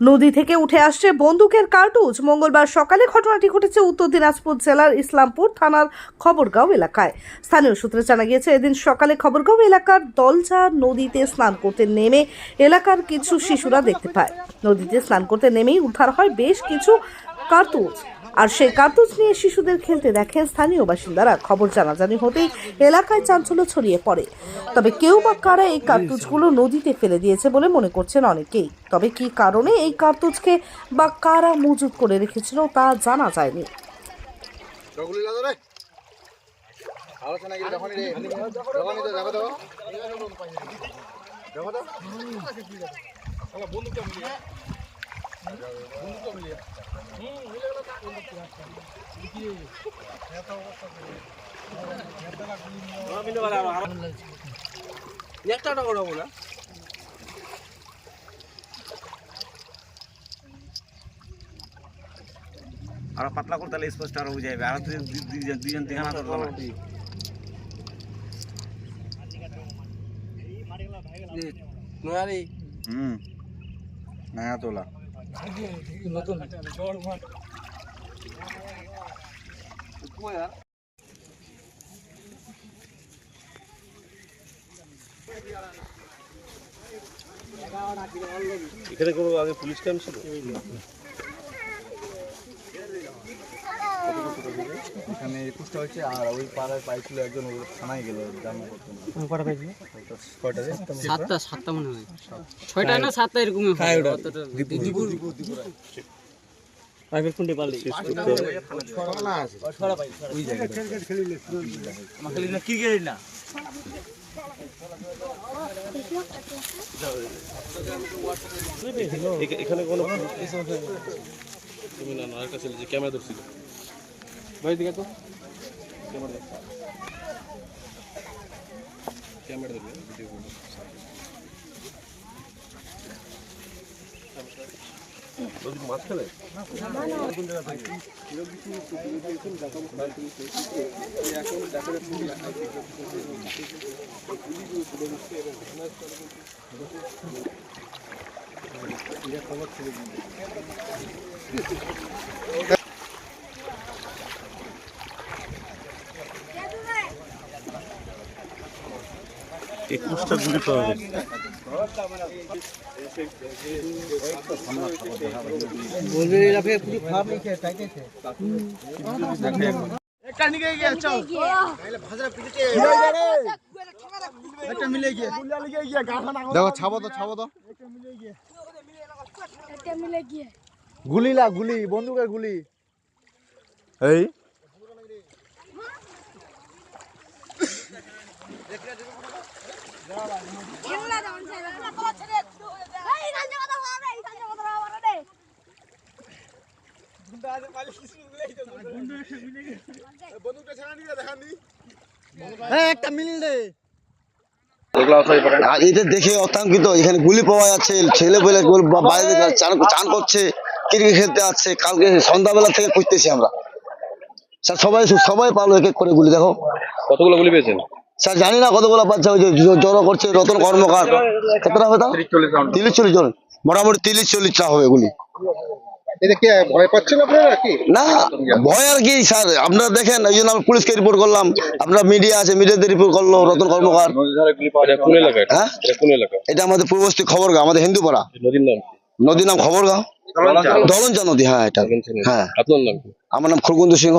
নদী থেকে উঠে আসছে বন্দুকের কার্টুজ। মঙ্গলবার সকালে ঘটনাটি ঘটেছে উত্তর দিনাজপুর জেলার ইসলামপুর থানার খবরগাঁও এলাকায়। স্থানীয় সূত্রে জানা গিয়েছে, এদিন সকালে খবরগাঁও এলাকার দলজা নদীতে স্নান করতে নেমে এলাকার কিছু শিশুরা দেখতে পায়। নদীতে স্নান করতে নেমেই উদ্ধার হয় বেশ কিছু কার্তুজ। আর সেই কার্তুজ নিয়ে শিশুদের খেলতে দেখেন স্থানীয় বাসিন্দারা। খবর জানাজানি হতেই এলাকায় চাঞ্চল্য ছড়িয়ে পড়ে। তবে কেউ বা কারা এই কার্তুজগুলো নদীতে ফেলে দিয়েছে বলে মনে করছেন অনেকেই। তবে কি কারণে এই কার্তুজকে বা কারা মজুত করে রেখেছিল তা জানা যায়নি। লাগো রে আলোচনা গিয়ে যখনই রে যখনই তো দেখো তো দেখো তো একটা না আর পাতলা করতে তাহলে স্পষ্ট আরও বুঝে যাবে আর তুই দুই- দুইজন দুইজন থেকে না করব না নয়ারি হুম নয়া তোলা। নতুন এখানে কোনো আগে পুলিশ ক্যাম্প ছিল? এখানে একুশটা হচ্ছে আর ওই পাড়ায় পাইছিল একজন ওই থানায় গেল জামা করতে কটা সাতটা সাতটা মনে হয়। ছয়টা না সাতটা কোনটি পারলি ক্রিকেট না এখানে কোনো তুমি না ক্যামেরা ধরছিল। ভাই দিকে তো ক্যামেরা ধরবে ভিডিও করবে নদীর মাঝখানে একুশটা গুলি পাওয়া গেছে দেখো ছাবো তো ছাবো তো। একটা মিলে গিয়ে। গুলি লা গুলি বন্দুকের গুলি। এই? এটা দেখে অত্যাঙ্কিত। এখানে গুলি পাওয়া যাচ্ছে ছেলে পেলে বাইরে চান চান করছে, ক্রিকেট খেলতে আসছে, কালকে সন্ধ্যাবেলা থেকে খুঁজতেছি আমরা। স্যার, সবাই সবাই পালো এক করে গুলি, দেখো। কতগুলো গুলি পেয়েছেন? স্যার জানি না কতগুলো বাচ্চা ওই যে জড়ো করছে রতন কর্মকার। কতটা হবে তাও তিরিশ চল্লিশ জন। মোটামুটি তিরিশ চল্লিশটা হবে গুলি। এটা কি ভয় পাচ্ছেন আপনারা কি? না ভয় আর কি স্যার। আপনারা দেখেন ওই জন্য আমরা পুলিশকে রিপোর্ট করলাম। আপনার মিডিয়া আছে মিডিয়াতে রিপোর্ট করল রতন কর্মকার। এটা? হ্যাঁ? এটা আমাদের পূর্বস্থী খবরগাঁও আমাদের হিন্দুপাড়া। নদীর নাম দলঞ্চা। নদী হ্যাঁ এটা। হ্যাঁ। আপনার নাম আমার নাম খরগুন্দু সিংহ।